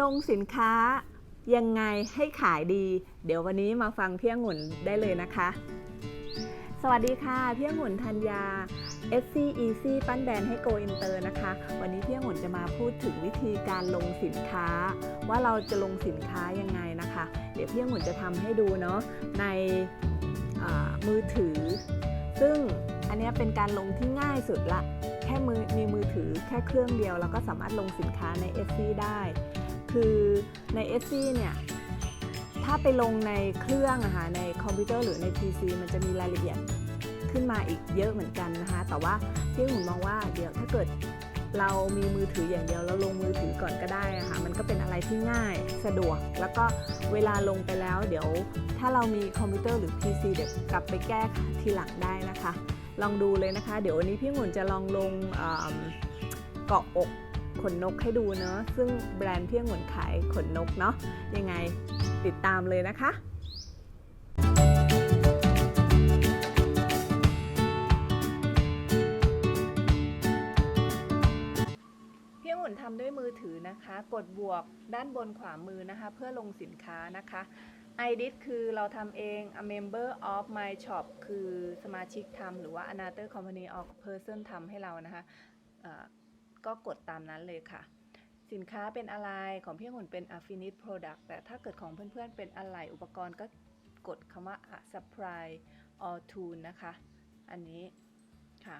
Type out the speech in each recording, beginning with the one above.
ลงสินค้ายังไงให้ขายดี เดี๋ยววันนี้มาฟังพี่องุ่นได้เลยนะคะ สวัสดีค่ะพี่องุ่นธัญญา SC Easy ปั้นแบรนด์ให้ Go Inter นะคะ วันนี้พี่องุ่นจะมาพูดถึงวิธีการลงสินค้า ว่าเราจะลงสินค้ายังไงนะคะ เดี๋ยวพี่องุ่นจะทำให้ดูเนาะในมือถือ ซึ่งอันนี้เป็นการลงที่ง่ายสุดละ แค่มือมีมือถือแค่เครื่องเดียวแล้วก็สามารถลงสินค้าใน SC ได้ คือใน SC เนี่ยถ้าไปลงในเครื่องอะค่ะในคอมพิวเตอร์หรือใน PC มันจะมีรายละเอียดขึ้นมาอีกเยอะเหมือนกันนะคะ แต่ว่าที่ผมมองว่าเดี๋ยวถ้าเกิดเรามีมือถืออย่างเดียวเราลงมือถือก่อนก็ได้อะค่ะมันก็เป็นอะไรที่ง่ายสะดวก แล้วก็เวลาลงไปแล้ว เดี๋ยวถ้าเรามีคอมพิวเตอร์หรือ PC เดี๋ยวกลับไปแก้ทีหลังได้นะคะ ลองดูเลยนะคะ เดี๋ยววันนี้พี่หมุนจะลองลงเอิ่มเกาะอก ขนนกให้ดูเนาะซึ่งแบรนด์เพี่หมุนขายขนนกเนาะยังไงติดตามเลยนะคะพี่องุ่นทำด้วยมือถือนะคะ กดบวกด้านบนขวามือนะคะ เพื่อลงสินค้านะคะ iDit คือเราทำเอง a member of my shop คือสมาชิกทำหรือว่า another company or person ทำให้เรานะคะ ก็กดตามนั้นเลยค่ะ สินค้าเป็นอะไรของพี่องุ่นเป็น Affinit Product แต่ถ้าเกิดของเพื่อนๆเป็นอะไหล่อุปกรณ์ก็กดคำว่า supply or tool นะคะ อันนี้ค่ะ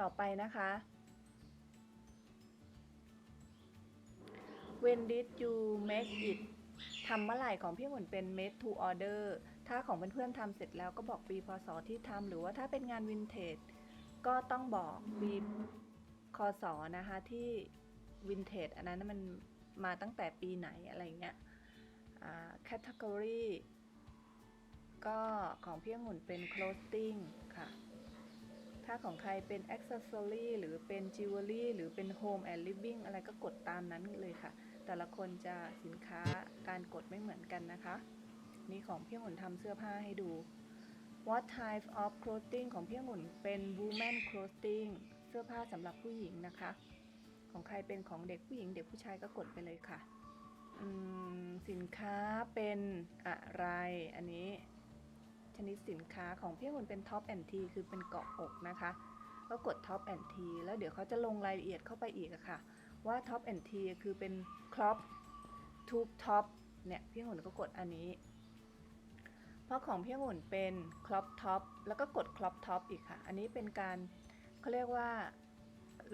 ต่อไปนะคะ When did you make it ทำเมื่อไหร่ของพี่หมุนเป็น made to order ถ้าของเพื่อนๆทำเสร็จแล้วก็บอกปีพศที่ทำหรือว่าถ้าเป็นงานวินเทจก็ต้องบอกปี คศนะคะที่วินเทจอันนั้นมันมาตั้งแต่ปีไหนอะไรเงี้ยอ่า category ก็ของพี่องุ่นเป็น clothing ค่ะ ถ้าของใครเป็น accessory หรือเป็น jewelry หรือเป็น home and living อะไรก็กดตามนั้นเลยค่ะ แต่ละคนจะสินค้าการกดไม่เหมือนกันนะคะ นี่ของพี่องุ่นทำเสื้อผ้าให้ดู What type of clothing ของพี่องุ่นเป็น woman clothing สื้อผ้าสำหรับผู้หญิงนะคะ ของใครเป็นของเด็กผู้หญิง เด็กผู้ชายก็กดไปเลยค่ะสินค้าเป็นอะไรอันนี้ ชนิดสินค้าของพี่องุ่นเป็น top and T คือเป็นเกาะอกนะคะ ก็กด top and T แล้วเดี๋ยวเขาจะลงรายละเอียดเข้าไปอีกอะค่ะ ว่า top and T คือเป็น crop tube top เนี่ยพี่องุ่นก็กดอันนี้ เพราะของพี่องุ่นเป็น crop top แล้วก็กด crop top อีกค่ะ อันนี้เป็นการ เขาเรียกว่า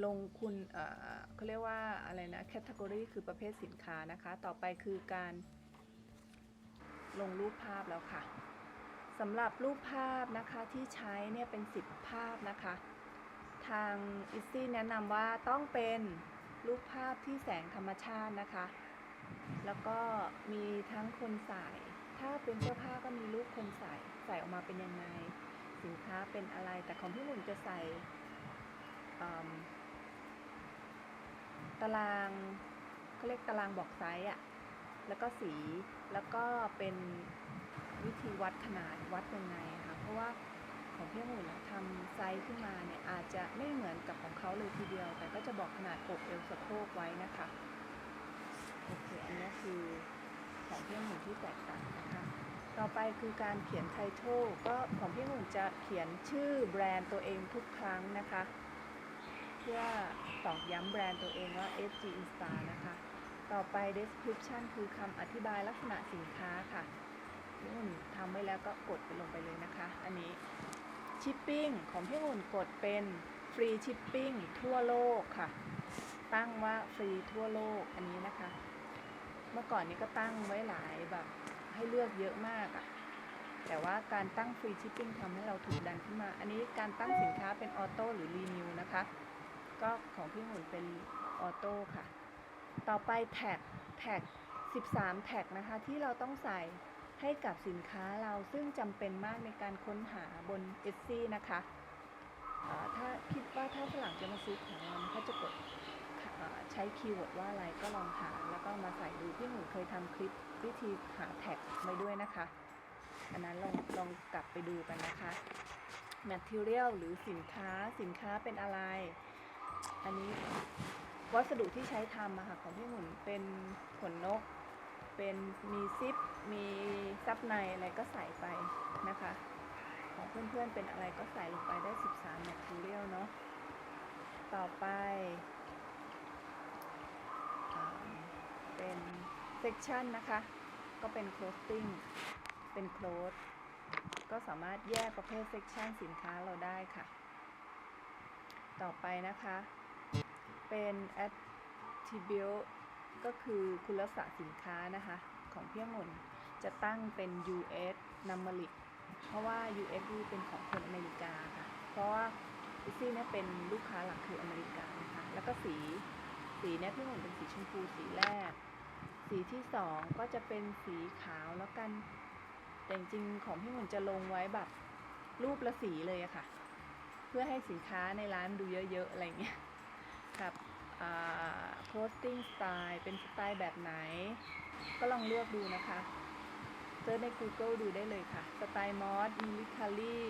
ลงคุณเขาเรียกว่าอะไรนะ category คือประเภทสินค้านะคะ ต่อไปคือการลงรูปภาพแล้วค่ะสำหรับรูปภาพนะคะที่ใช้เนี่ยเป็น 10 ภาพนะคะ ทางอิซี่แนะนำว่าต้องเป็นรูปภาพที่แสงธรรมชาตินะคะ แล้วก็มีทั้งคนใส่ ถ้าเป็นเสื้อผ้าก็มีรูปคนใส่ ใส่ออกมาเป็นยังไง สินค้าเป็นอะไร แต่ของพี่หมุนจะใส่ ตารางเขาเรียกตารางบอกไซส์อะแล้วก็สีแล้วก็เป็นวิธีวัดขนาดวัดยังไงค่ะเพราะว่าของพี่หมุนทำไซส์ขึ้นมาเนี่ยอาจจะไม่เหมือนกับของเขาเลยทีเดียว แต่ก็จะบอกขนาดอกเอวสะโพกไว้นะคะโอเคอันนี้คือของพี่หมุนที่แตกต่างนะคะต่อไปคือการเขียนไททลก็ของพี่หมุนจะเขียนชื่อแบรนด์ตัวเองทุกครั้งนะคะ เพื่อตอกย้ำแบรนด์ตัวเองว่า SG Insta นะคะ ต่อไป description คือคำอธิบายลักษณะสินค้าค่ะพี่หุ่นทำไว้แล้วก็กดไปลงไปเลยนะคะ อันนี้ shipping ของพี่หุ่นกดเป็นฟรีชิปปิ้งทั่วโลกค่ะ ตั้งว่าฟรีทั่วโลกอันนี้นะคะ เมื่อก่อนนี้ก็ตั้งไว้หลายแบบให้เลือกเยอะมากอะแต่ว่าการตั้งฟรีชิปปิ้งทำให้เราถูกดันขึ้นมา อันนี้การตั้งสินค้าเป็นออโต้หรือรีนิวนะคะ ก็ของพี่หุ่นเป็นออโต้ค่ะ ต่อไปแท็กแท็ก 13 แท็กนะคะ ที่เราต้องใส่ให้กับสินค้าเราซึ่งจำเป็นมากในการค้นหาบน e t s y นะคะถ้าคิดว่าถ้าฝรั่งจะมาซื้อของเราเขาจะกดใช้คีย์เวิร์ดว่าอะไรก็ลองหา แล้วก็มาใส่ดูพี่หนูเคยทำคลิปวิธีหาแท็กไว้ด้วยนะคะ อันนั้นลองลองกลับไปดูกันนะคะ material หรือสินค้าสินค้าเป็นอะไร อันนี้วัสดุที่ใช้ทำอะค่ะของพี่หมุนเป็นขนนก เป็นมีซิป มีซับในอะไรก็ใส่ไปนะคะ ของเพื่อนๆเป็นอะไรก็ใส่ลงไปได้ 13 material เนาะต่อไปอเป็น section นะคะ ก็เป็น clothing เป็น cloth ก็สามารถแยกประเภท section สินค้าเราได้ค่ะ ต่อไปนะคะ เป็น attribute ก็คือคุณลักษณะสินค้านะคะ ของเพียงหมุนจะตั้งเป็น US numeric เพราะว่า US นี่เป็นของคนอเมริกาค่ะ เพราะว่าอิซี่เนี่ยเป็นลูกค้าหลักคืออเมริกานะคะ แล้วก็สีสีเนี่ยพี่หมุนเป็นสีชมพูสีแรก สีที่สองก็จะเป็นสีขาวแล้วกัน แต่จริงๆของพี่หมุนจะลงไว้แบบรูปละสีเลยอะค่ะ เพื่อให้สินค้าในร้านดูเยอะๆอะไรเงี้ยกับอ่า posting style เป็นสไตล์แบบไหน ก็ลองเลือกดูนะคะเซิร์ชใน Google ดูได้เลยค่ะ สไตล์มอสมิลิคารี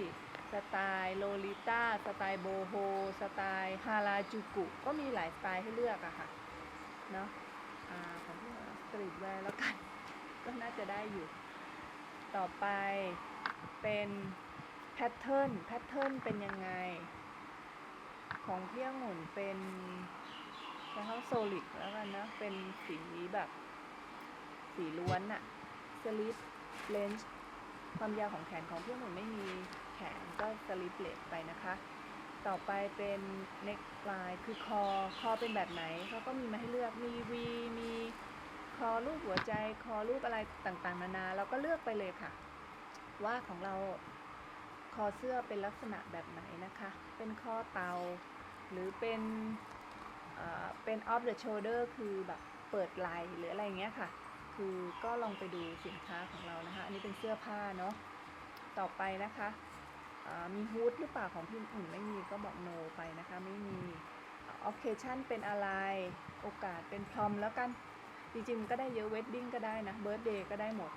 สไตล์โลลิต้าสไตล์โบโฮสไตล์ฮาราจูกุ ก็มีหลายสไตล์ให้เลือกอะค่ะ เนาะอ่าของพี่สตรีทแวร์แล้วกัน ก็น่าจะได้อยู่ ต่อไปเป็น พทเทิร์นแพทเทิร์นเป็นยังไง ของพี่องุ่นเป็นใช้คำว่าโซลิดแล้วกันนะ เป็นสีแบบสีล้วนอะสลิปเลนส์ความยาวของแขนของพี่องุ่นไม่มีแขนก็สลิปเลสไปนะคะ ต่อไปเป็นเน็กไลน์คือคอ คอเป็นแบบไหนเขาก็มีมาให้เลือกมี V มีคอรูปหัวใจ คอรูปอะไรต่างๆ นานา เราก็เลือกไปเลยค่ะ ว่าของเรา คอเสื้อเป็นลักษณะแบบไหนนะคะ เป็นคอเตา หรือเป็นเอ่อเป็น off the shoulder คือแบบเปิดไหลหรืออะไรเงี้ยค่ะ คือก็ลองไปดูสินค้าของเรานะคะ อันนี้เป็นเสื้อผ้าเนาะ ต่อไปนะคะ มีฮูดหรือเปล่าของพี่อุ่นไม่มีก็บอก no ไปนะคะ ไม่มี occasion เป็นอะไร โอกาสเป็นพรอมแล้วกัน จริงๆก็ได้เยอะ wedding ก็ได้นะ birthday ก็ได้หมด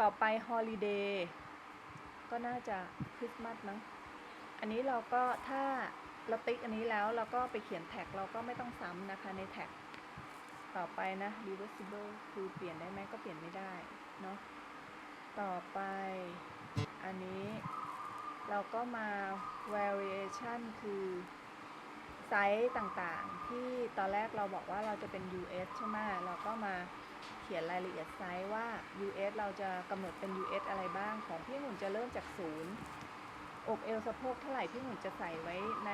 ต่อไป holiday ก็น่าจะคริสต์มาสมั้งอันนี้เราก็ถ้าเราติ๊กอันนี้แล้วเราก็ไปเขียนแท็กเราก็ไม่ต้องซ้ำนะคะในแท็กต่อไปนะ reversible คือเปลี่ยนได้ไหมก็เปลี่ยนไม่ได้เนาะต่อไป อันนี้เราก็มา variation คือไซส์ต่างๆ ที่ตอนแรกเราบอกว่าเราจะเป็น US ใช่ไหมเราก็มา ขียนรายละเอียดไซส์ว่า US เราจะกำหนดเป็น US อะไรบ้างของพี่หมุนจะเริ่มจากศูนย์อกเอวสะโพกเท่าไหร่พี่หมุนจะใส่ไว้ใน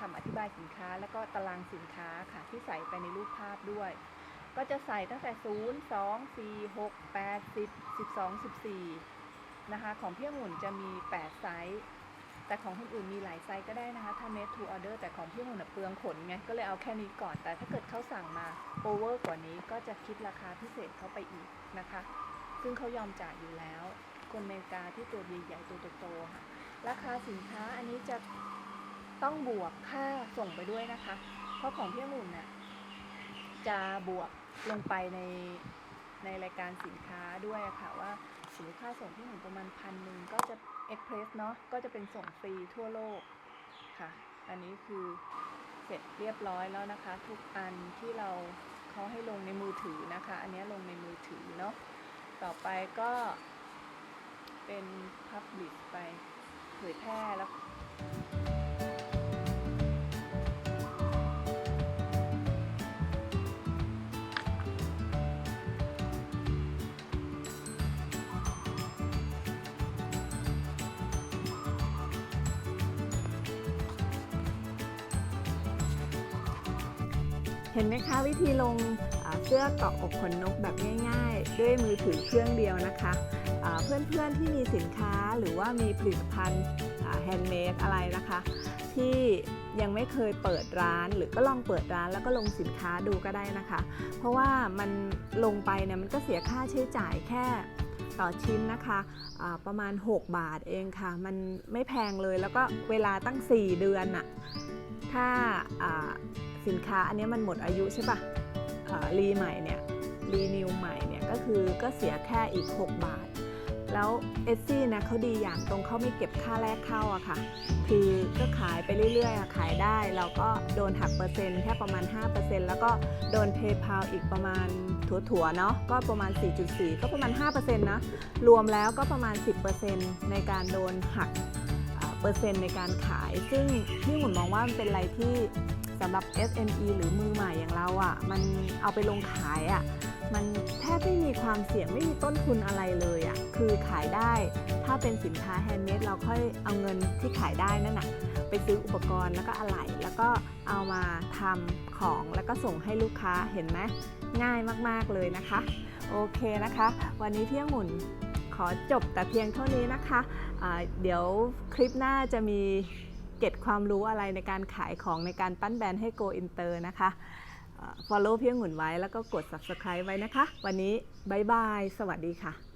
คำอธิบายสินค้า แล้วก็ตารางสินค้าค่ะที่ใส่ไปในรูปภาพด้วย ก็จะใส่ตั้งแต่ 0 2 4 6 8 10 12 14 นะคะของพี่องุ่นจะมี 8 ไซส์ แต่ของคนอื่นมีหลายไซส์ก็ได้นะคะ ถ้า made to order แต่ของพี่องุ่นเปลืองขนไง ก็เลยเอาแค่นี้ก่อน แต่ถ้าเกิดเขาสั่งมา over กว่านี้ก็จะคิดราคาพิเศษเขาไปอีกนะคะ ซึ่งเขายอมจ่ายอยู่แล้ว คนอเมริกาที่ตัวใหญ่ๆตัวโตๆค่ะ ราคาสินค้าอันนี้จะต้องบวกค่าส่งไปด้วยนะคะ เพราะของพี่องุ่นน่ะจะบวกลงไปในในรายการสินค้าด้วยะค่ะว่าสินค้าส่งที่หนึ่งประมาณพันหนึ่งก็จะ เอ็กเพรสเนาะก็จะเป็นส่งฟรีทั่วโลกค่ะ อันนี้คือเสร็จเรียบร้อยแล้วนะคะ ทุกอันที่เราเขาให้ลงในมือถือนะคะ อันนี้ลงในมือถือเนาะต่อไปก็เป็น Publish ไปเผยแพร่แล้ว ห็นไหมคะวิธีลงเสื้อเกาะอกขนนกแบบง่ายๆ ด้วยมือถือเครื่องเดียวนะคะเพื่อนๆที่มีสินค้าหรือว่ามีผลิตภัณฑ์แฮนด์เมดอะไรนะคะ ที่ยังไม่เคยเปิดร้านหรือก็ลองเปิดร้านแล้วก็ลงสินค้าดูก็ได้นะคะ เพราะว่ามันลงไปเนี่ยมันก็เสียค่าใช้จ่ายแค่ต่อชิ้นนะคะอ่าประมาณ 6 บาทเองค่ะ มันไม่แพงเลยแล้วก็เวลาตั้ง 4 เดือนน่ะถ้า สินค้าอันนี้มันหมดอายุใช่ปะ่ะรีใหม่เนี่ยรีนิวใหม่เนี่ยก็คือก็เสียแค่อีก 6 บาท แล้วเอสซี่นะเขาดีอย่างตรงเขาไม่เก็บค่าแรกเข้าอะค่ะ คือก็ขายไปเรื่อยๆขายได้เราก็โดนหักเปอร์เซ็นต์แค่ประมาณ 5%แล้วก็โดน PayPal อีกประมาณถั่วๆเนาะก็ประมาณ 4.4 ก็ประมาณ 5%นะรวมแล้วก็ประมาณ 10%ในการโดนหักเปอร์เซ็นต์ในการขาย ซึ่งพี่หมุนมองว่ามันเป็นอะไรที่ สำหรับ SME หรือมือใหม่อย่างเราอะ่ะ มันเอาไปลงขายอะ่ะ มันแทบไม่มีความเสี่ยงไม่มีต้นทุนอะไรเลยอะ่ะ คือขายได้ ถ้าเป็นสินค้าแฮนด์เมดเราค่อยเอาเงินที่ขายได้นั่นน่ะ ไปซื้ออุปกรณ์แล้วก็อะไหล่แล้วก็เอามาทำของแล้วก็ส่งให้ลูกค้าเห็นไหมง่ายมากๆเลยนะคะ โอเคนะคะ วันนี้พี่องุ่นขอจบแต่เพียงเท่านี้นะคะะเดี๋ยวคลิปหน้าจะมี เก็บความรู้อะไรในการขายของในการปั้นแบรนด์ให้ Go Inter นะคะ follow พี่องุ่นไว้แล้วก็กด subscribe ไว้นะคะ วันนี้บายบาย สวัสดีค่ะ